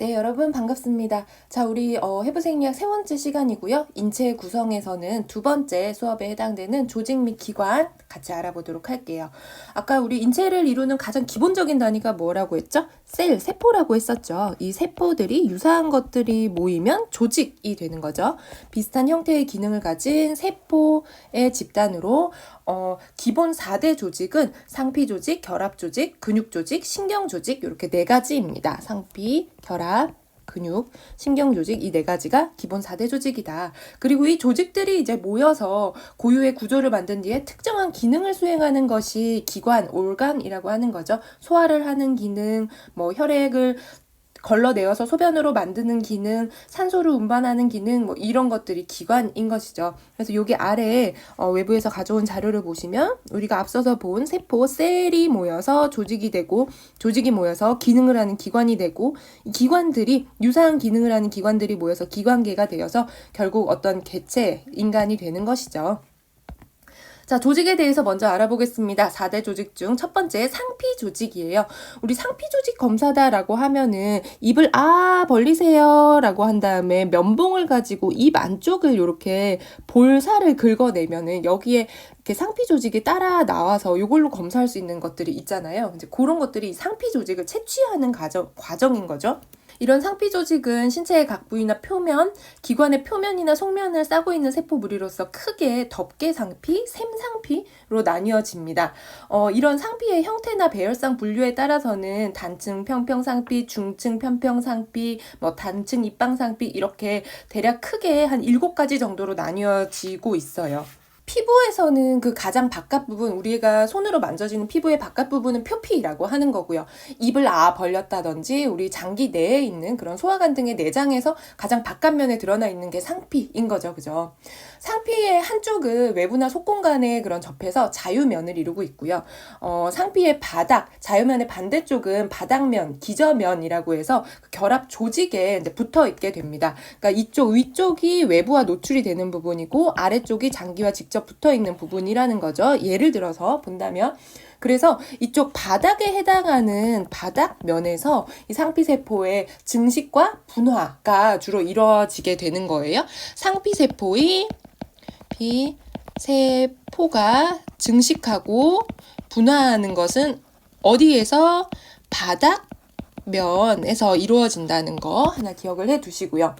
네, 여러분 반갑습니다. 자, 우리 어, 해부생리학 세 번째 시간이고요. 인체 구성에서는 두 번째 수업에 해당되는 조직 및 기관 같이 알아보도록 할게요. 아까 우리 인체를 이루는 가장 기본적인 단위가 뭐라고 했죠? 셀, 세포라고 했었죠. 이 세포들이 유사한 것들이 모이면 조직이 되는 거죠. 비슷한 형태의 기능을 가진 세포의 집단으로 어, 기본 4대 조직은 상피 조직, 결합 조직, 근육 조직, 신경 조직 이렇게 네 가지입니다. 상피, 결합, 근육, 신경 조직 이 네 가지가 기본 4대 조직이다. 그리고 이 조직들이 이제 모여서 고유의 구조를 만든 뒤에 특정한 기능을 수행하는 것이 기관, 올간이라고 하는 거죠. 소화를 하는 기능, 뭐 혈액을 걸러내어서 소변으로 만드는 기능, 산소를 운반하는 기능, 뭐 이런 것들이 기관인 것이죠. 그래서 여기 아래에 어, 외부에서 가져온 자료를 보시면 우리가 앞서서 본 세포 셀이 모여서 조직이 되고 조직이 모여서 기능을 하는 기관이 되고 이 기관들이 유사한 기능을 하는 기관들이 모여서 기관계가 되어서 결국 어떤 개체 인간이 되는 것이죠. 자, 조직에 대해서 먼저 알아보겠습니다. 4대 조직 중 첫 번째 상피 조직이에요. 우리 상피 조직 검사다라고 하면은 입을 아 벌리세요라고 한 다음에 면봉을 가지고 입 안쪽을 이렇게 볼살을 긁어내면은 여기에 이렇게 상피 조직이 따라 나와서 이걸로 검사할 수 있는 것들이 있잖아요. 이제 그런 것들이 상피 조직을 채취하는 과정, 과정인 거죠. 이런 상피 조직은 신체의 각 부위나 표면, 기관의 표면이나 속면을 싸고 있는 세포 무리로서 크게 덮개 상피, 샘 상피로 나뉘어집니다. 어, 이런 상피의 형태나 배열상 분류에 따라서는 단층 평평 상피, 중층 편평 상피, 뭐 단층 입방 상피 이렇게 대략 크게 한 일곱 가지 정도로 나뉘어지고 있어요. 피부에서는 그 가장 바깥 부분, 우리가 손으로 만져지는 피부의 바깥 부분은 표피라고 하는 거고요. 입을 아 벌렸다든지 우리 장기 내에 있는 그런 소화관 등의 내장에서 가장 바깥면에 드러나 있는 게 상피인 거죠. 그죠? 상피의 한쪽은 외부나 속공간에 그런 접해서 자유면을 이루고 있고요. 어, 상피의 바닥, 자유면의 반대쪽은 바닥면, 기저면이라고 해서 그 결합 조직에 붙어 있게 됩니다. 그러니까 이쪽 위쪽이 외부와 노출이 되는 부분이고 아래쪽이 장기와 직접 붙어 있는 부분이라는 거죠. 예를 들어서 본다면 그래서 이쪽 바닥에 해당하는 바닥 면에서 이 상피세포의 증식과 분화가 주로 이루어지게 되는 거예요. 상피세포의 피 세포가 증식하고 분화하는 것은 어디에서 바닥 면에서 이루어진다는 거 하나 기억을 해 두시고요.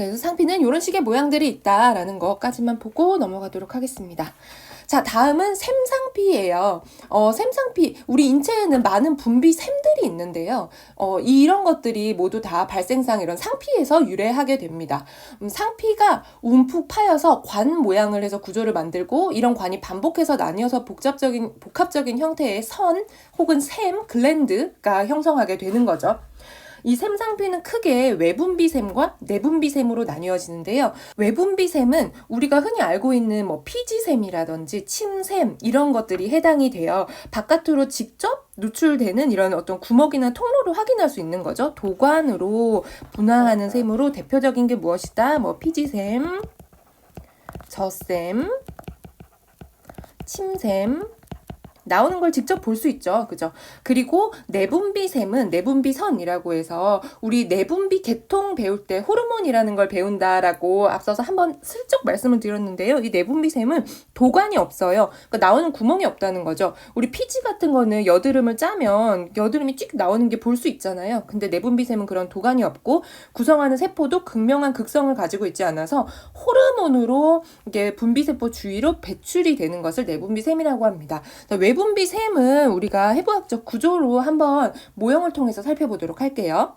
그래서 상피는 이런 식의 모양들이 있다라는 것까지만 보고 넘어가도록 하겠습니다. 자, 다음은 샘상피예요. 어, 샘상피. 우리 인체에는 많은 분비 샘들이 있는데요. 어, 이런 것들이 모두 다 발생상 이런 상피에서 유래하게 됩니다. 음, 상피가 움푹 파여서 관 모양을 해서 구조를 만들고 이런 관이 반복해서 나뉘어서 복잡적인 복합적인 형태의 선 혹은 샘, 글랜드가 형성하게 되는 거죠. 이 샘상피는 크게 외분비샘과 내분비샘으로 나뉘어지는데요. 외분비샘은 우리가 흔히 알고 있는 뭐 피지샘이라든지 침샘 이런 것들이 해당이 되어 바깥으로 직접 노출되는 이런 어떤 구멍이나 통로를 확인할 수 있는 거죠. 도관으로 분화하는 샘으로 대표적인 게 무엇이다? 뭐 피지샘, 젖샘, 침샘, 나오는 걸 직접 볼 수 있죠. 그죠? 그리고 내분비 샘은 내분비 선이라고 해서 우리 내분비 계통 배울 때 호르몬이라는 걸 배운다라고 앞서서 한번 슬쩍 말씀을 드렸는데요. 이 내분비 샘은 도관이 없어요. 그러니까 나오는 구멍이 없다는 거죠. 우리 피지 같은 거는 여드름을 짜면 여드름이 찍 나오는 게 볼 수 있잖아요. 근데 내분비 샘은 그런 도관이 없고 구성하는 세포도 극명한 극성을 가지고 있지 않아서 호르몬으로 이게 분비세포 주위로 배출이 되는 것을 내분비 샘이라고 합니다. 외부 내분비 샘은 우리가 해부학적 구조로 한번 모형을 통해서 살펴보도록 할게요.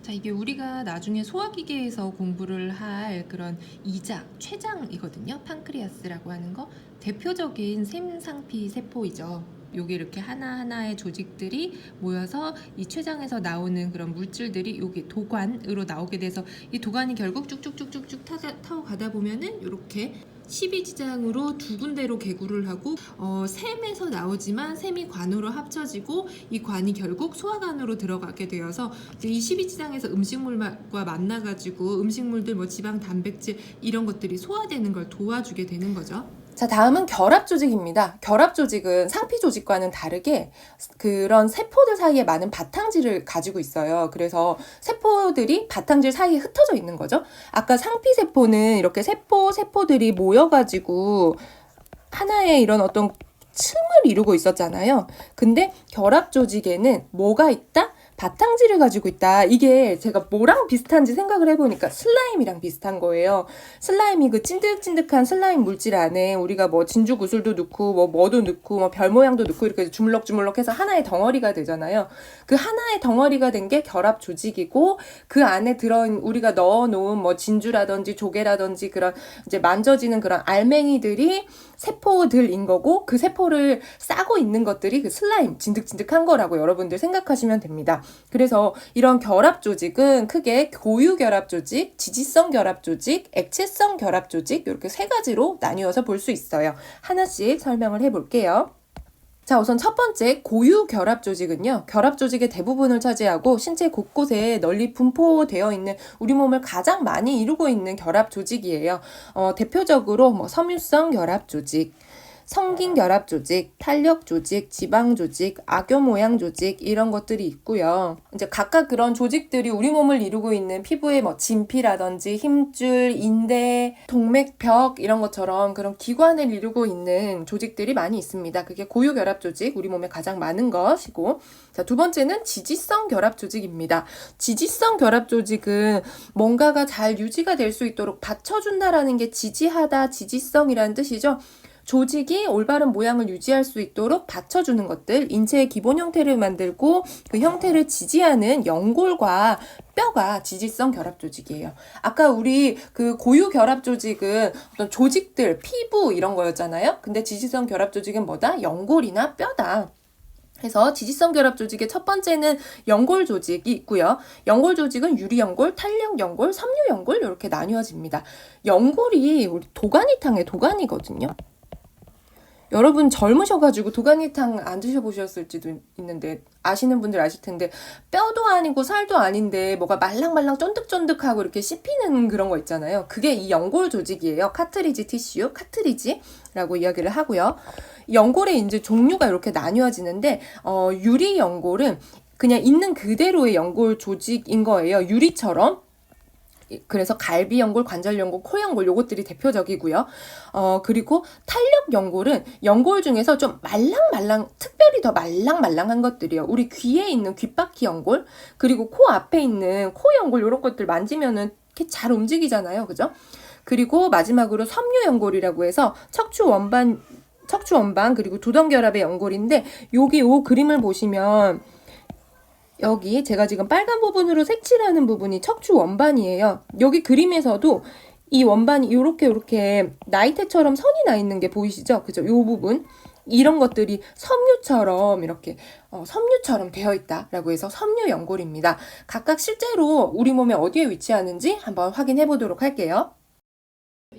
자, 이게 우리가 나중에 소화기계에서 공부를 할 그런 이장, 췌장이거든요. 판크리아스라고 하는 거. 대표적인 샘상피 세포이죠. 여기 이렇게 하나하나의 조직들이 모여서 이 췌장에서 나오는 그런 물질들이 여기 도관으로 나오게 돼서 이 도관이 결국 쭉쭉쭉쭉쭉 타, 타고 가다 보면은 이렇게 12지장으로 두 군데로 개구를 하고 어, 샘에서 나오지만 샘이 관으로 합쳐지고 이 관이 결국 소화관으로 들어가게 되어서 이 12지장에서 음식물과 만나가지고 음식물들 뭐 지방, 단백질 이런 것들이 소화되는 걸 도와주게 되는 거죠. 자, 다음은 결합 조직입니다. 결합 조직은 상피 조직과는 다르게 그런 세포들 사이에 많은 바탕질을 가지고 있어요. 그래서 세포들이 바탕질 사이에 흩어져 있는 거죠. 아까 상피 세포는 이렇게 세포, 세포들이 모여가지고 하나의 이런 어떤 층을 이루고 있었잖아요. 근데 결합 조직에는 뭐가 있다? 바탕질을 가지고 있다. 이게 제가 뭐랑 비슷한지 생각을 해보니까 슬라임이랑 비슷한 거예요. 슬라임이 그 찐득찐득한 슬라임 물질 안에 우리가 뭐 진주 구슬도 넣고 뭐 뭐도 넣고 뭐 별 모양도 넣고 이렇게 주물럭주물럭해서 하나의 덩어리가 되잖아요. 그 하나의 덩어리가 된 게 결합 조직이고 그 안에 들어있는 우리가 넣어놓은 뭐 진주라든지 조개라든지 그런 이제 만져지는 그런 알맹이들이 세포들인 거고 그 세포를 싸고 있는 것들이 그 슬라임 진득진득한 거라고 여러분들 생각하시면 됩니다. 그래서 이런 결합 조직은 크게 고유 결합 조직, 지지성 결합 조직, 액체성 결합 조직 이렇게 세 가지로 나뉘어서 볼 수 있어요. 하나씩 설명을 해 볼게요. 자, 우선 첫 번째 고유 결합 조직은요. 결합 조직의 대부분을 차지하고 신체 곳곳에 널리 분포되어 있는 우리 몸을 가장 많이 이루고 있는 결합 조직이에요. 어, 대표적으로 뭐 섬유성 결합 조직, 성긴 결합 조직, 탄력 조직, 지방 조직, 악교 모양 조직 이런 것들이 있고요. 이제 각각 그런 조직들이 우리 몸을 이루고 있는 피부의 뭐 진피라든지 힘줄, 인대, 동맥벽 이런 것처럼 그런 기관을 이루고 있는 조직들이 많이 있습니다. 그게 고유 결합 조직, 우리 몸에 가장 많은 것이고. 자, 두 번째는 지지성 결합 조직입니다. 지지성 결합 조직은 뭔가가 잘 유지가 될 수 있도록 받쳐준다라는 게 지지하다, 지지성이라는 뜻이죠. 조직이 올바른 모양을 유지할 수 있도록 받쳐주는 것들, 인체의 기본 형태를 만들고 그 형태를 지지하는 연골과 뼈가 지지성 결합 조직이에요. 아까 우리 그 고유 결합 조직은 어떤 조직들, 피부 이런 거였잖아요. 근데 지지성 결합 조직은 뭐다? 연골이나 뼈다. 그래서 지지성 결합 조직의 첫 번째는 연골 조직이 있고요. 연골 조직은 유리 연골, 탄력 연골, 섬유 연골 이렇게 나뉘어집니다. 연골이 우리 도가니탕의 도가니거든요. 여러분 젊으셔가지고 도가니탕 안 드셔보셨을지도 있는데 아시는 분들 아실 텐데 뼈도 아니고 살도 아닌데 뭐가 말랑말랑 쫀득쫀득하고 이렇게 씹히는 그런 거 있잖아요. 그게 이 연골 조직이에요. 카트리지 티슈, 카트리지라고 이야기를 하고요. 연골의 이제 종류가 이렇게 나뉘어지는데 어, 유리 연골은 그냥 있는 그대로의 연골 조직인 거예요. 유리처럼. 그래서 갈비 연골, 관절 연골, 코 연골 요것들이 대표적이고요. 어 그리고 탄력 연골은 연골 중에서 좀 말랑말랑 특별히 더 말랑말랑한 것들이요. 우리 귀에 있는 귓바퀴 연골 그리고 코 앞에 있는 코 연골 요런 것들 만지면은 이렇게 잘 움직이잖아요. 그죠? 그리고 마지막으로 섬유 연골이라고 해서 척추 원반 척추 원반 그리고 두덩 결합의 연골인데 여기 요 그림을 보시면 여기 제가 지금 빨간 부분으로 색칠하는 부분이 척추 원반이에요. 여기 그림에서도 이 원반이 요렇게 요렇게 나이테처럼 선이 나 있는 게 보이시죠? 그죠? 요 부분. 이런 것들이 섬유처럼 이렇게 어, 섬유처럼 되어 있다라고 해서 섬유 연골입니다. 각각 실제로 우리 몸에 어디에 위치하는지 한번 확인해 보도록 할게요.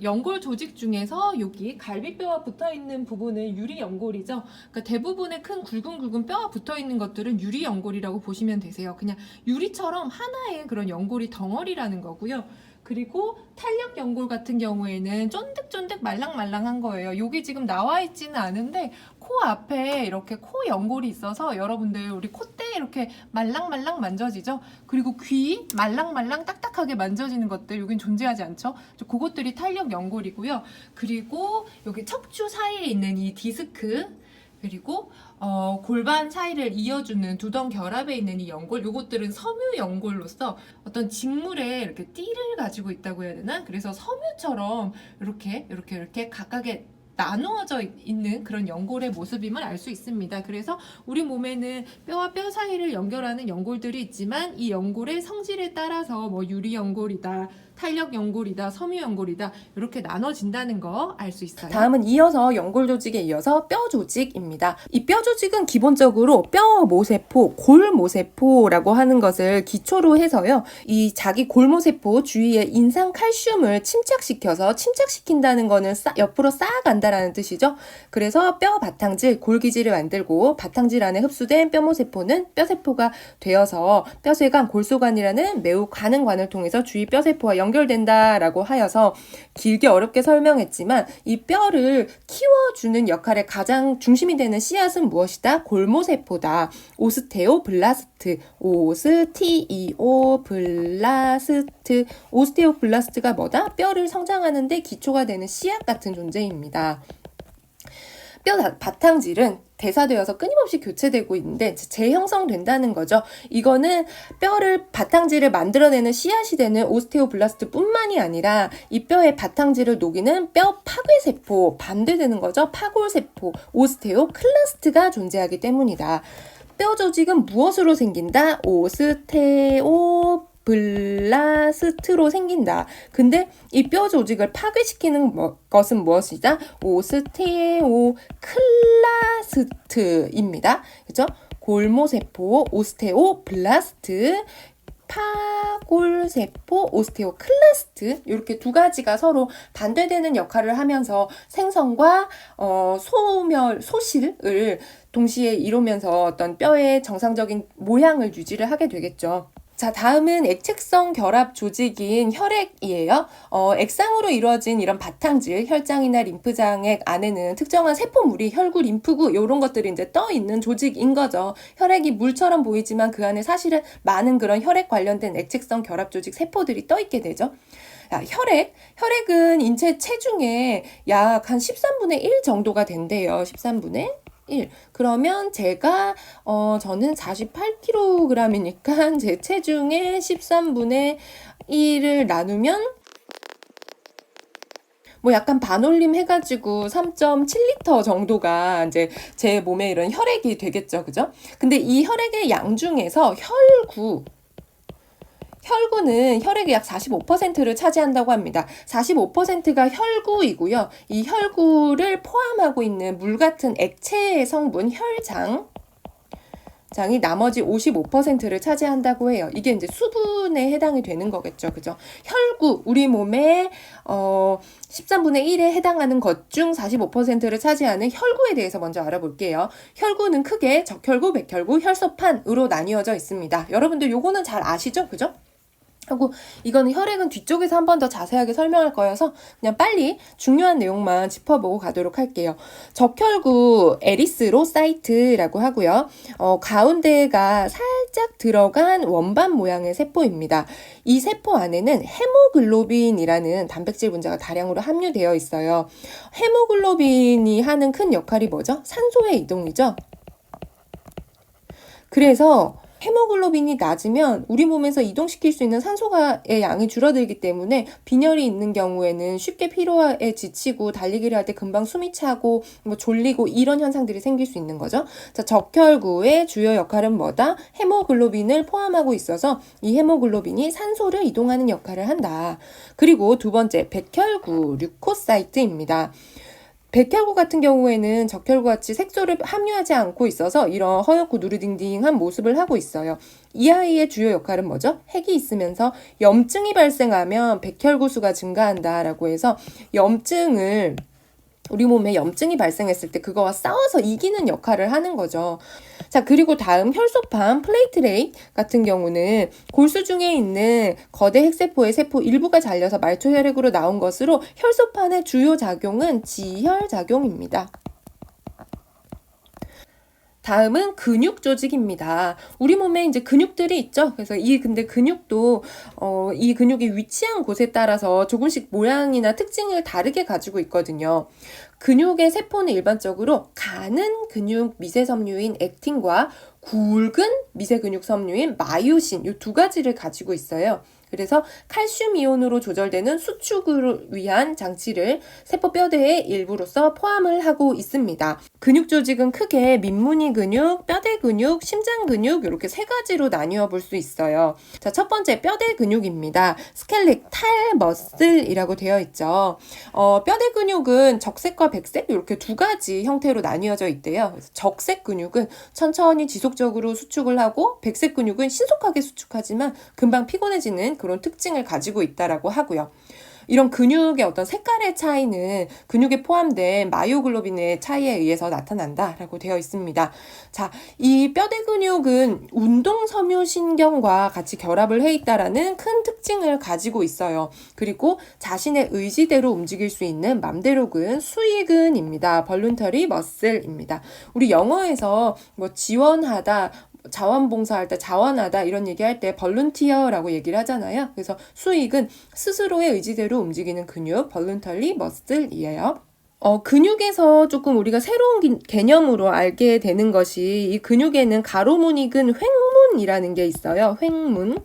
연골 조직 중에서 여기 갈비뼈와 붙어 있는 부분은 유리 연골이죠. 그러니까 대부분의 큰 굵은 굵은 뼈와 붙어 있는 것들은 유리 연골이라고 보시면 되세요. 그냥 유리처럼 하나의 그런 연골이 덩어리라는 거고요. 그리고 탄력 연골 같은 경우에는 쫀득쫀득 말랑말랑한 거예요. 여기 지금 나와 있지는 않은데 코 앞에 이렇게 코 연골이 있어서 여러분들 우리 콧대 이렇게 말랑말랑 만져지죠? 그리고 귀 말랑말랑 딱딱하게 만져지는 것들 여긴 존재하지 않죠? 저 그것들이 탄력 연골이고요. 그리고 여기 척추 사이에 있는 이 디스크 그리고 어, 골반 사이를 이어주는 두덩 결합에 있는 이 연골, 요것들은 섬유 연골로서 어떤 직물에 이렇게 띠를 가지고 있다고 해야 되나? 그래서 섬유처럼 이렇게 이렇게 이렇게 각각의 나누어져 있는 그런 연골의 모습임을 알 수 있습니다. 그래서 우리 몸에는 뼈와 뼈 사이를 연결하는 연골들이 있지만 이 연골의 성질에 따라서 뭐 유리 연골이다, 탄력 연골이다, 섬유 연골이다 이렇게 나눠진다는 거 알 수 있어요. 다음은 이어서 연골 조직에 이어서 뼈 조직입니다. 이 뼈 조직은 기본적으로 뼈 모세포, 골 모세포라고 하는 것을 기초로 해서요. 이 자기 골 모세포 주위에 인상 칼슘을 침착시켜서 침착시킨다는 거는 쌓- 옆으로 쌓아간다. 만든다라는 뜻이죠. 그래서 뼈 바탕질, 골기질을 만들고 바탕질 안에 흡수된 뼈 모세포는 뼈 세포가 되어서 뼈 세관, 골소관이라는 매우 가는 관을 통해서 주위 뼈 세포와 연 결된다라고 하여서 길게 어렵게 설명했지만 이 뼈를 키워주는 역할에 가장 중심이 되는 씨앗은 무엇이다? 골모세포다. 오스테오 블라스트, 오스티이오 블라스트, 오스테오 블라스트가 뭐다? 뼈를 성장하는데 기초가 되는 씨앗 같은 존재입니다. 뼈 다- 바탕질은 대사되어서 끊임없이 교체되고 있는데 재형성된다는 거죠. 이거는 뼈를 바탕질을 만들어내는 씨앗이 되는 오스테오블라스트뿐만이 아니라 이 뼈의 바탕질을 녹이는 뼈 파괴 세포 반대되는 거죠. 파골 세포 오스테오 클라스트가 존재하기 때문이다. 뼈 조직은 무엇으로 생긴다? 오스테오 블라스트로 생긴다. 근데 이 뼈 조직을 파괴시키는 뭐- 것은 무엇이다? 오스테오 클라스트입니다. 그죠? 골모세포 오스테오 블라스트 파골세포 오스테오 클라스트 이렇게 두 가지가 서로 반대되는 역할을 하면서 생성과 어, 소멸 소실을 동시에 이루면서 어떤 뼈의 정상적인 모양을 유지를 하게 되겠죠. 자, 다음은 액체성 결합 조직인 혈액이에요. 어, 액상으로 이루어진 이런 바탕질, 혈장이나 림프장액 안에는 특정한 세포물이 혈구, 림프구 이런 것들이 이제 떠 있는 조직인 거죠. 혈액이 물처럼 보이지만 그 안에 사실은 많은 그런 혈액 관련된 액체성 결합 조직 세포들이 떠 있게 되죠. 야, 혈액, 혈액은 인체 체중의 약 한 13분의 1 정도가 된대요. 13분의 1. 그러면 제가 어 저는 48kg이니까 제 체중의 13분의 1을 나누면 뭐 약간 반올림 해가지고 3.7리터 정도가 이제 제 몸에 이런 혈액이 되겠죠, 그죠? 근데 이 혈액의 양 중에서 혈구, 혈구는 혈액의 약 45%를 차지한다고 합니다. 45%가 혈구이고요. 이 혈구를 포함하고 있는 물 같은 액체의 성분 혈장 장이 나머지 55%를 차지한다고 해요. 이게 이제 수분에 해당이 되는 거겠죠. 그죠? 혈구, 우리 몸의 어 13분의 1에 해당하는 것 중 45%를 차지하는 혈구에 대해서 먼저 알아볼게요. 혈구는 크게 적혈구, 백혈구, 혈소판으로 나뉘어져 있습니다. 여러분들 요거는 잘 아시죠? 그죠? 하고 이거는 혈액은 뒤쪽에서 한 번 더 자세하게 설명할 거여서 그냥 빨리 중요한 내용만 짚어보고 가도록 할게요. 적혈구 에리스로 사이트라고 하고요. 어, 가운데가 살짝 들어간 원반 모양의 세포입니다. 이 세포 안에는 헤모글로빈이라는 단백질 분자가 다량으로 함유되어 있어요. 헤모글로빈이 하는 큰 역할이 뭐죠? 산소의 이동이죠. 그래서 헤모글로빈이 낮으면 우리 몸에서 이동시킬 수 있는 산소가의 양이 줄어들기 때문에 빈혈이 있는 경우에는 쉽게 피로에 지치고 달리기를 할 때 금방 숨이 차고 뭐 졸리고 이런 현상들이 생길 수 있는 거죠. 자, 적혈구의 주요 역할은 뭐다? 헤모글로빈을 포함하고 있어서 이 헤모글로빈이 산소를 이동하는 역할을 한다. 그리고 두 번째 백혈구 류코사이트입니다. 백혈구 같은 경우에는 적혈구 같이 색소를 함유하지 않고 있어서 이런 허옇고 누르딩딩한 모습을 하고 있어요. 이 아이의 주요 역할은 뭐죠? 핵이 있으면서 염증이 발생하면 백혈구 수가 증가한다라고 해서 염증을 우리 몸에 염증이 발생했을 때 그거와 싸워서 이기는 역할을 하는 거죠. 자, 그리고 다음 혈소판 플레이트레이트 같은 경우는 골수 중에 있는 거대 핵세포의 세포 일부가 잘려서 말초 혈액으로 나온 것으로 혈소판의 주요 작용은 지혈 작용입니다. 다음은 근육 조직입니다. 우리 몸에 이제 근육들이 있죠. 그래서 이 근데 근육도 어, 이 근육이 위치한 곳에 따라서 조금씩 모양이나 특징을 다르게 가지고 있거든요. 근육의 세포는 일반적으로 가는 근육 미세 섬유인 액틴과 굵은 미세 근육 섬유인 마이오신 이 두 가지를 가지고 있어요. 그래서 칼슘 이온으로 조절되는 수축을 위한 장치를 세포 뼈대의 일부로서 포함을 하고 있습니다. 근육 조직은 크게 민무늬 근육, 뼈대 근육, 심장 근육 이렇게 세 가지로 나뉘어 볼 수 있어요. 자, 첫 번째 뼈대 근육입니다. 스켈레탈 머슬이라고 되어 있죠. 어, 뼈대 근육은 적색과 백색 이렇게 두 가지 형태로 나뉘어져 있대요. 적색 근육은 천천히 지속적으로 수축을 하고 백색 근육은 신속하게 수축하지만 금방 피곤해지는 그런 특징을 가지고 있다라고 하고요. 이런 근육의 어떤 색깔의 차이는 근육에 포함된 마이오글로빈의 차이에 의해서 나타난다라고 되어 있습니다. 자, 이 뼈대 근육은 운동 섬유 신경과 같이 결합을 해 있다라는 큰 특징을 가지고 있어요. 그리고 자신의 의지대로 움직일 수 있는 맘대로근 수익근입니다. 벌룬터리 머슬입니다. 우리 영어에서 뭐 지원하다 자원봉사할 때 자원하다 이런 얘기할 때 벌룬티어라고 얘기를 하잖아요. 그래서 수익은 스스로의 의지대로 움직이는 근육 벌룬터리 머슬이에요. 어, 근육에서 조금 우리가 새로운 기- 개념으로 알게 되는 것이 이 근육에는 가로무늬근 횡문이라는 게 있어요. 횡문.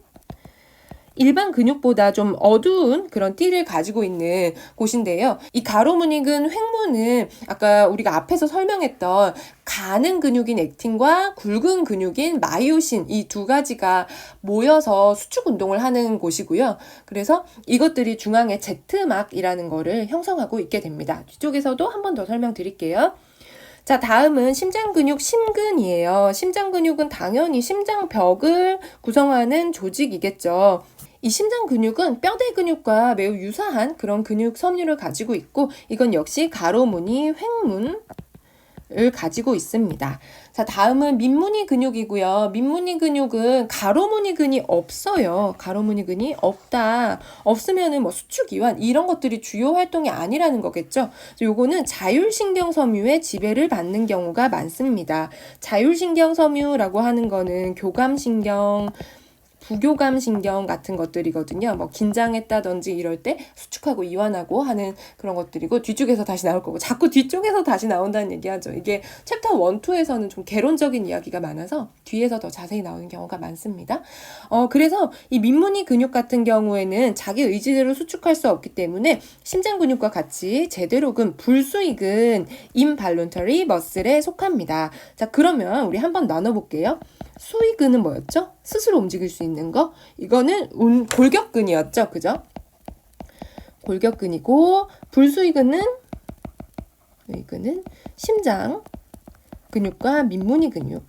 일반 근육보다 좀 어두운 그런 띠를 가지고 있는 곳인데요. 이 가로무늬근 횡문은 아까 우리가 앞에서 설명했던 가는 근육인 액틴과 굵은 근육인 마이오신 이 두 가지가 모여서 수축 운동을 하는 곳이고요. 그래서 이것들이 중앙에 Z막이라는 거를 형성하고 있게 됩니다. 뒤쪽에서도 한 번 더 설명드릴게요. 자, 다음은 심장 근육 심근이에요. 심장 근육은 당연히 심장 벽을 구성하는 조직이겠죠. 이 심장 근육은 뼈대 근육과 매우 유사한 그런 근육 섬유를 가지고 있고 이건 역시 가로무늬 횡문 을 가지고 있습니다. 자, 다음은 민무늬 근육이고요. 민무늬 근육은 가로무늬 근이 없어요. 가로무늬 근이 없다. 없으면은 뭐 수축 이완 이런 것들이 주요 활동이 아니라는 거겠죠. 요거는 자율신경 섬유의 지배를 받는 경우가 많습니다. 자율신경 섬유라고 하는 거는 교감신경 부교감 신경 같은 것들이거든요. 뭐 긴장했다든지 이럴 때 수축하고 이완하고 하는 그런 것들이고 뒤쪽에서 다시 나올 거고 자꾸 뒤쪽에서 다시 나온다는 얘기 하죠. 이게 챕터 1, 2에서는 좀 개론적인 이야기가 많아서 뒤에서 더 자세히 나오는 경우가 많습니다. 어 그래서 이 민무늬 근육 같은 경우에는 자기 의지대로 수축할 수 없기 때문에 심장 근육과 같이 제대로근 불수익은 인발론터리 머슬에 속합니다. 자 그러면 우리 한번 나눠볼게요. 수익근은 뭐였죠? 스스로 움직일 수 있는 거. 이거는 운, 골격근이었죠. 그죠? 골격근이고 불수익근은 수익근은 심장 근육과 민무늬 근육.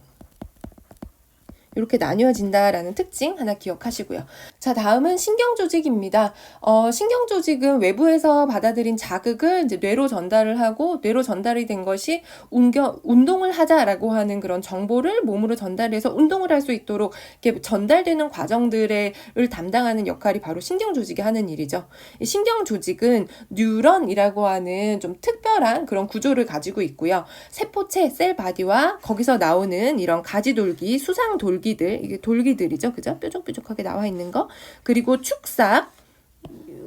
이렇게 나뉘어진다라는 특징 하나 기억하시고요. 자, 다음은 신경 조직입니다. 어, 신경 조직은 외부에서 받아들인 자극을 이제 뇌로 전달을 하고 뇌로 전달이 된 것이 운겨, 운동을 하자라고 하는 그런 정보를 몸으로 전달해서 운동을 할 수 있도록 이렇게 전달되는 과정들을 담당하는 역할이 바로 신경 조직이 하는 일이죠. 이 신경 조직은 뉴런이라고 하는 좀 특별한 그런 구조를 가지고 있고요. 세포체, 셀 바디와 거기서 나오는 이런 가지돌기, 수상돌기 들, 이게 돌기들이죠. 그죠? 뾰족뾰족하게 나와 있는 거. 그리고 축삭,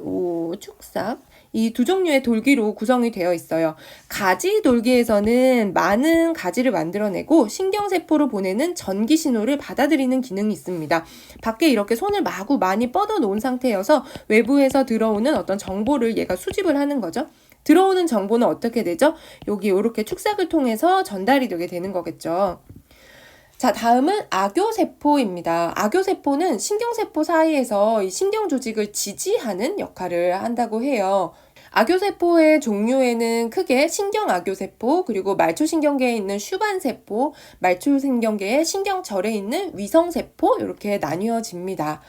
오, 축삭. 이 두 종류의 돌기로 구성이 되어 있어요. 가지 돌기에서는 많은 가지를 만들어내고 신경세포로 보내는 전기 신호를 받아들이는 기능이 있습니다. 밖에 이렇게 손을 마구 많이 뻗어 놓은 상태여서 외부에서 들어오는 어떤 정보를 얘가 수집을 하는 거죠. 들어오는 정보는 어떻게 되죠? 여기 이렇게 축삭을 통해서 전달이 되게 되는 거겠죠. 자, 다음은 악교세포입니다. 악교세포는 신경세포 사이에서 이 신경 조직을 지지하는 역할을 한다고 해요. 악교세포의 종류에는 크게 신경악교세포, 그리고 말초신경계에 있는 슈반세포, 말초신경계의 신경절에 있는 위성세포, 이렇게 나뉘어집니다.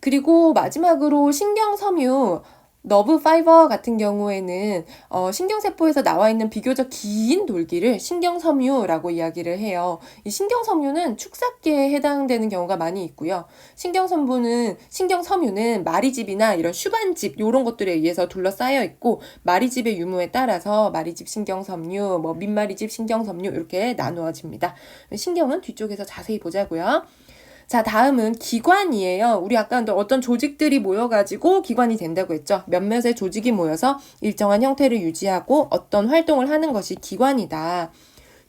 그리고 마지막으로 신경섬유, 너브 파이버 같은 경우에는 어, 신경세포에서 나와 있는 비교적 긴 돌기를 신경섬유라고 이야기를 해요. 이 신경섬유는 축삭계에 해당되는 경우가 많이 있고요. 신경섬부는 신경섬유는 마리집이나 이런 슈반집 이런 것들에 의해서 둘러싸여 있고 마리집의 유무에 따라서 마리집 신경섬유, 뭐 민마리집 신경섬유 이렇게 나누어집니다. 신경은 뒤쪽에서 자세히 보자고요. 자, 다음은 기관이에요. 우리 아까 어떤 조직들이 모여가지고 기관이 된다고 했죠. 몇몇의 조직이 모여서 일정한 형태를 유지하고 어떤 활동을 하는 것이 기관이다.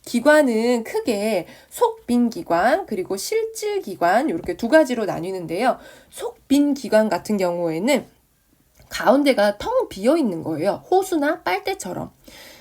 기관은 크게 속빈 기관 그리고 실질 기관 이렇게 두 가지로 나뉘는데요. 속빈 기관 같은 경우에는 가운데가 텅 비어 있는 거예요. 호수나 빨대처럼.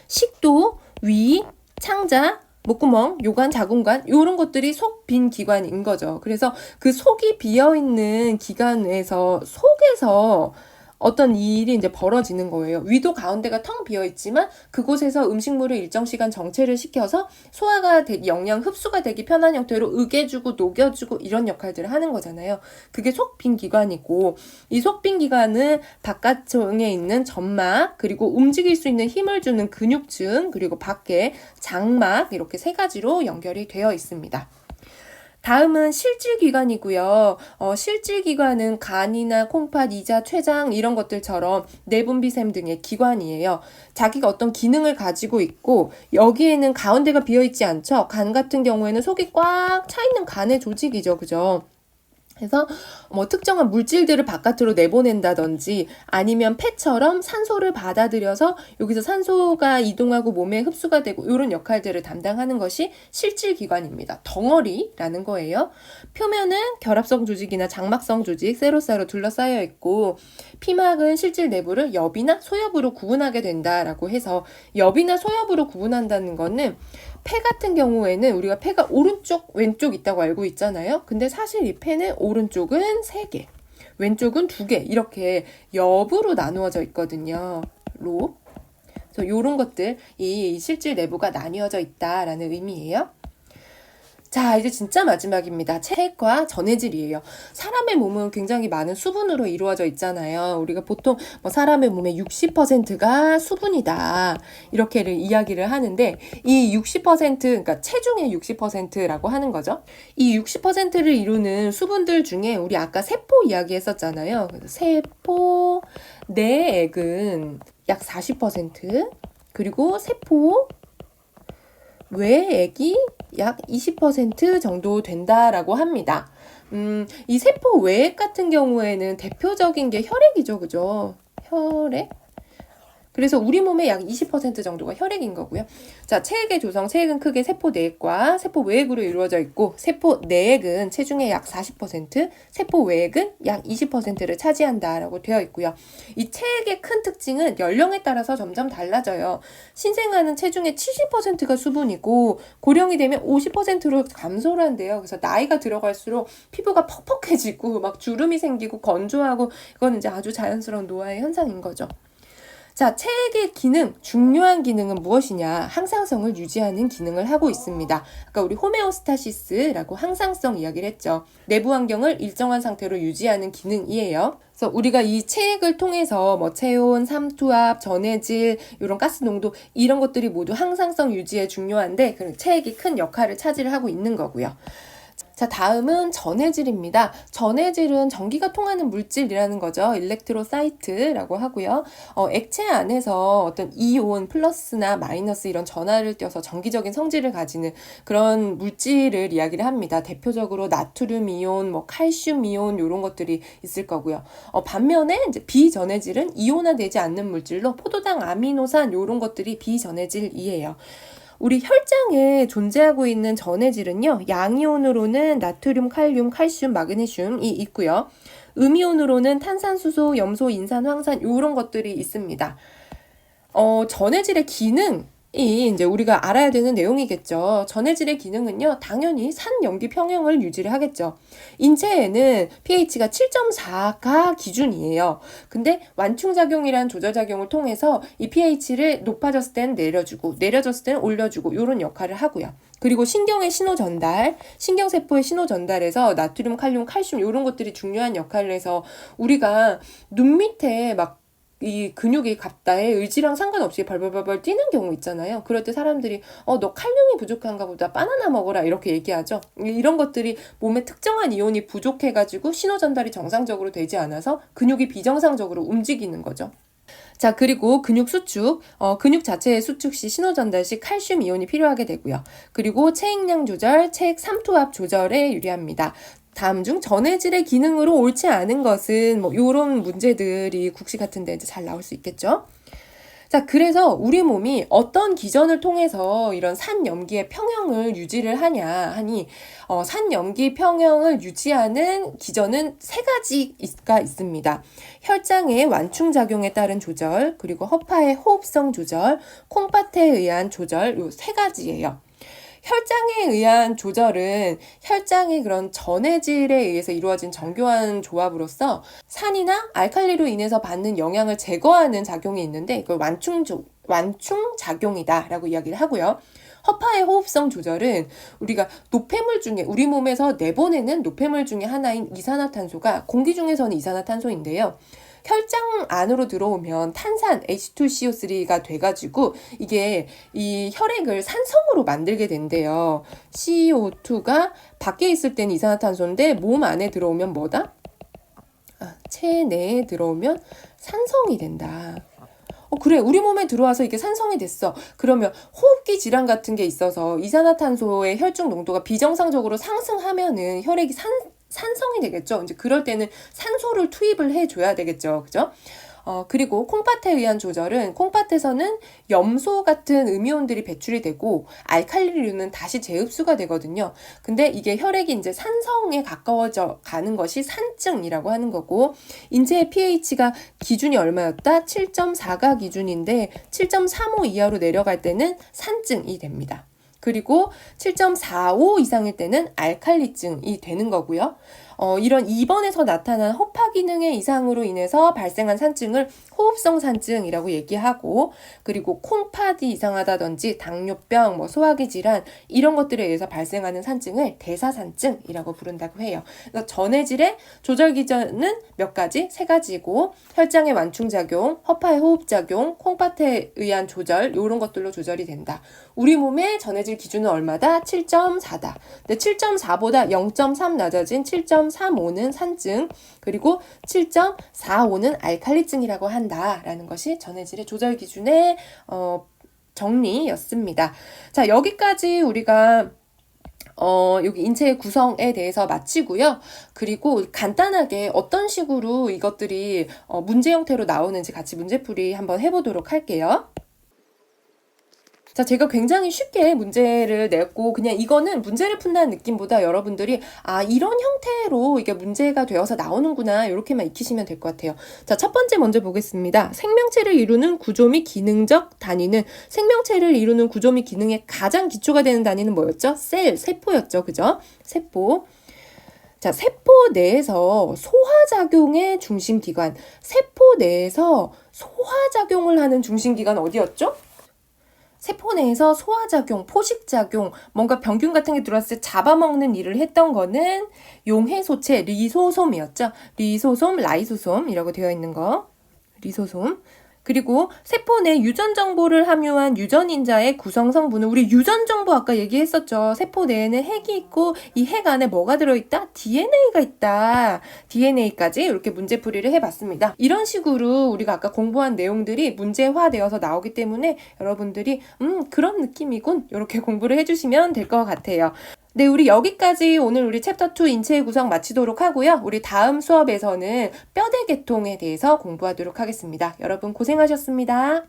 식도, 위, 창자, 목구멍, 요관, 자궁관 요런 것들이 속 빈 기관인 거죠. 그래서 그 속이 비어 있는 기관에서 속에서 어떤 일이 이제 벌어지는 거예요. 위도 가운데가 텅 비어 있지만 그곳에서 음식물을 일정 시간 정체를 시켜서 소화가 되, 영양 흡수가 되기 편한 형태로 으개주고 녹여주고 이런 역할들을 하는 거잖아요. 그게 속빈 기관이고 이 속빈 기관은 바깥쪽에 있는 점막 그리고 움직일 수 있는 힘을 주는 근육층 그리고 밖에 장막 이렇게 세 가지로 연결이 되어 있습니다. 다음은 실질기관이고요. 어, 실질기관은 간이나 콩팥, 이자, 췌장 이런 것들처럼 내분비샘 등의 기관이에요. 자기가 어떤 기능을 가지고 있고 여기에는 가운데가 비어 있지 않죠. 간 같은 경우에는 속이 꽉 차 있는 간의 조직이죠. 그죠? 그래서 뭐 특정한 물질들을 바깥으로 내보낸다든지 아니면 폐처럼 산소를 받아들여서 여기서 산소가 이동하고 몸에 흡수가 되고 이런 역할들을 담당하는 것이 실질 기관입니다. 덩어리라는 거예요. 표면은 결합성 조직이나 장막성 조직, 세로사로 둘러싸여 있고 피막은 실질 내부를 엽이나 소엽으로 구분하게 된다라고 해서 엽이나 소엽으로 구분한다는 거는 폐 같은 경우에는 우리가 폐가 오른쪽, 왼쪽 있다고 알고 있잖아요. 근데 사실 이 폐는 오른쪽은 세 개, 왼쪽은 두 개, 이렇게 엽으로 나누어져 있거든요. 로. 그래서 이런 것들, 이 실질 내부가 나뉘어져 있다라는 의미예요. 자, 이제 진짜 마지막입니다. 체액과 전해질이에요. 사람의 몸은 굉장히 많은 수분으로 이루어져 있잖아요. 우리가 보통 뭐 사람의 몸의 60%가 수분이다. 이렇게를 이야기를 하는데 이 60% 그러니까 체중의 60%라고 하는 거죠. 이 60%를 이루는 수분들 중에 우리 아까 세포 이야기 했었잖아요. 그래서 세포 내액은 약 40% 그리고 세포 외액이 약 20% 정도 된다라고 합니다. 음, 이 세포 외액 같은 경우에는 대표적인 게 혈액이죠, 그죠? 혈액? 그래서 우리 몸의 약 20% 정도가 혈액인 거고요. 자, 체액의 조성, 체액은 크게 세포 내액과 세포 외액으로 이루어져 있고, 세포 내액은 체중의 약 40%, 세포 외액은 약 20%를 차지한다라고 되어 있고요. 이 체액의 큰 특징은 연령에 따라서 점점 달라져요. 신생아는 체중의 70%가 수분이고, 고령이 되면 50%로 감소를 한대요. 그래서 나이가 들어갈수록 피부가 퍽퍽해지고, 막 주름이 생기고, 건조하고, 이건 이제 아주 자연스러운 노화의 현상인 거죠. 자, 체액의 기능, 중요한 기능은 무엇이냐? 항상성을 유지하는 기능을 하고 있습니다. 아까 우리 호메오스타시스라고 항상성 이야기를 했죠. 내부 환경을 일정한 상태로 유지하는 기능이에요. 그래서 우리가 이 체액을 통해서 뭐 체온, 삼투압, 전해질, 이런 가스 농도 이런 것들이 모두 항상성 유지에 중요한데 그 체액이 큰 역할을 차지를 하고 있는 거고요. 자, 다음은 전해질입니다. 전해질은 전기가 통하는 물질이라는 거죠. 일렉트로사이트라고 하고요. 어, 액체 안에서 어떤 이온, 플러스나 마이너스 이런 전하를 띄어서 전기적인 성질을 가지는 그런 물질을 이야기를 합니다. 대표적으로 나트륨 이온, 뭐 칼슘 이온 이런 것들이 있을 거고요. 어, 반면에 이제 비전해질은 이온화되지 않는 물질로 포도당, 아미노산 이런 것들이 비전해질이에요. 우리 혈장에 존재하고 있는 전해질은요, 양이온으로는 나트륨, 칼륨, 칼슘, 마그네슘이 있고요. 음이온으로는 탄산수소, 염소, 인산, 황산, 이런 것들이 있습니다. 어, 전해질의 기능, 이 이제 우리가 알아야 되는 내용이겠죠. 전해질의 기능은요, 당연히 산 염기 평형을 유지를 하겠죠. 인체에는 pH가 7.4가 기준이에요. 근데 완충작용이란 조절작용을 통해서 이 pH를 높아졌을 땐 내려주고, 내려졌을 땐 올려주고, 이런 역할을 하고요. 그리고 신경의 신호 전달, 신경세포의 신호 전달에서 나트륨, 칼륨, 칼슘 이런 것들이 중요한 역할을 해서 우리가 눈 밑에 막 이 근육이 갑다에 의지랑 상관없이 벌벌벌벌 뛰는 경우 있잖아요. 그럴 때 사람들이 어 너 칼륨이 부족한가 보다 바나나 먹어라 이렇게 얘기하죠. 이런 것들이 몸에 특정한 이온이 부족해가지고 신호 전달이 정상적으로 되지 않아서 근육이 비정상적으로 움직이는 거죠. 자, 그리고 근육 수축, 어, 근육 자체의 수축 시 신호 전달 시 칼슘 이온이 필요하게 되고요. 그리고 체액량 조절, 체액 삼투압 조절에 유리합니다. 다음 중 전해질의 기능으로 옳지 않은 것은 뭐 요런 문제들이 국시 같은 데 이제 잘 나올 수 있겠죠. 자, 그래서 우리 몸이 어떤 기전을 통해서 이런 산염기의 평형을 유지를 하냐 하니, 어, 산염기 평형을 유지하는 기전은 세 가지가 있습니다. 혈장의 완충 작용에 따른 조절, 그리고 허파의 호흡성 조절, 콩팥에 의한 조절, 요 세 가지예요. 혈장에 의한 조절은 혈장의 그런 전해질에 의해서 이루어진 정교한 조합으로서 산이나 알칼리로 인해서 받는 영향을 제거하는 작용이 있는데 이걸 완충 조, 완충 작용이다라고 이야기를 하고요. 허파의 호흡성 조절은 우리가 노폐물 중에 우리 몸에서 내보내는 노폐물 중에 하나인 이산화탄소가 공기 중에서는 이산화탄소인데요. 혈장 안으로 들어오면 탄산 H2CO3가 돼가지고 이게 이 혈액을 산성으로 만들게 된대요. CO2가 밖에 있을 때는 이산화탄소인데 몸 안에 들어오면 뭐다? 아, 체내에 들어오면 산성이 된다. 어, 그래. 우리 몸에 들어와서 이게 산성이 됐어. 그러면 호흡기 질환 같은 게 있어서 이산화탄소의 혈중 농도가 비정상적으로 상승하면은 혈액이 산, 산성이 되겠죠. 이제 그럴 때는 산소를 투입을 해줘야 되겠죠. 그죠? 어, 그리고 콩팥에 의한 조절은 콩팥에서는 염소 같은 음이온들이 배출이 되고 알칼리류는 다시 재흡수가 되거든요. 근데 이게 혈액이 이제 산성에 가까워져 가는 것이 산증이라고 하는 거고 인체의 pH가 기준이 얼마였다? 7.4가 기준인데 7.35 이하로 내려갈 때는 산증이 됩니다. 그리고 7.45 이상일 때는 알칼리증이 되는 거고요. 어, 이런 2번에서 나타난 허파 기능의 이상으로 인해서 발생한 산증을 호흡성 산증이라고 얘기하고 그리고 콩팥이 이상하다든지 당뇨병, 뭐 소화기 질환 이런 것들에 의해서 발생하는 산증을 대사산증이라고 부른다고 해요. 그래서 전해질의 조절 기전은 몇 가지? 세 가지고 혈장의 완충 작용, 허파의 호흡 작용, 콩팥에 의한 조절 이런 것들로 조절이 된다. 우리 몸의 전해질 기준은 얼마다? 7.4다. 근데 7.4보다 0.3 낮아진 7.35는 산증, 그리고 7.45는 알칼리증이라고 한다라는 것이 전해질의 조절 기준의 어, 정리였습니다. 자, 여기까지 우리가 어, 여기 인체의 구성에 대해서 마치고요. 그리고 간단하게 어떤 식으로 이것들이 어, 문제 형태로 나오는지 같이 문제풀이 한번 해보도록 할게요. 자, 제가 굉장히 쉽게 문제를 냈고, 그냥 이거는 문제를 푼다는 느낌보다 여러분들이, 아, 이런 형태로 이게 문제가 되어서 나오는구나, 이렇게만 익히시면 될 것 같아요. 자, 첫 번째 먼저 보겠습니다. 생명체를 이루는 구조 및 기능적 단위는, 생명체를 이루는 구조 및 기능의 가장 기초가 되는 단위는 뭐였죠? 셀, 세포였죠. 그죠? 세포. 자, 세포 내에서 소화작용의 중심기관, 세포 내에서 소화작용을 하는 중심기관 어디였죠? 세포 내에서 소화작용, 포식작용, 뭔가 병균 같은 게 들어왔을 때 잡아먹는 일을 했던 거는 용해소체 리소솜이었죠. 리소솜, 라이소솜이라고 되어 있는 거. 리소솜. 그리고 세포 내 유전 정보를 함유한 유전인자의 구성 성분은 우리 유전 정보 아까 얘기했었죠. 세포 내에는 핵이 있고 이 핵 안에 뭐가 들어있다? DNA가 있다. DNA까지 이렇게 문제풀이를 해봤습니다. 이런 식으로 우리가 아까 공부한 내용들이 문제화되어서 나오기 때문에 여러분들이 음 그런 느낌이군 이렇게 공부를 해주시면 될 것 같아요. 네, 우리 여기까지 오늘 우리 챕터 2 인체의 구성 마치도록 하고요. 우리 다음 수업에서는 뼈대 계통에 대해서 공부하도록 하겠습니다. 여러분 고생하셨습니다.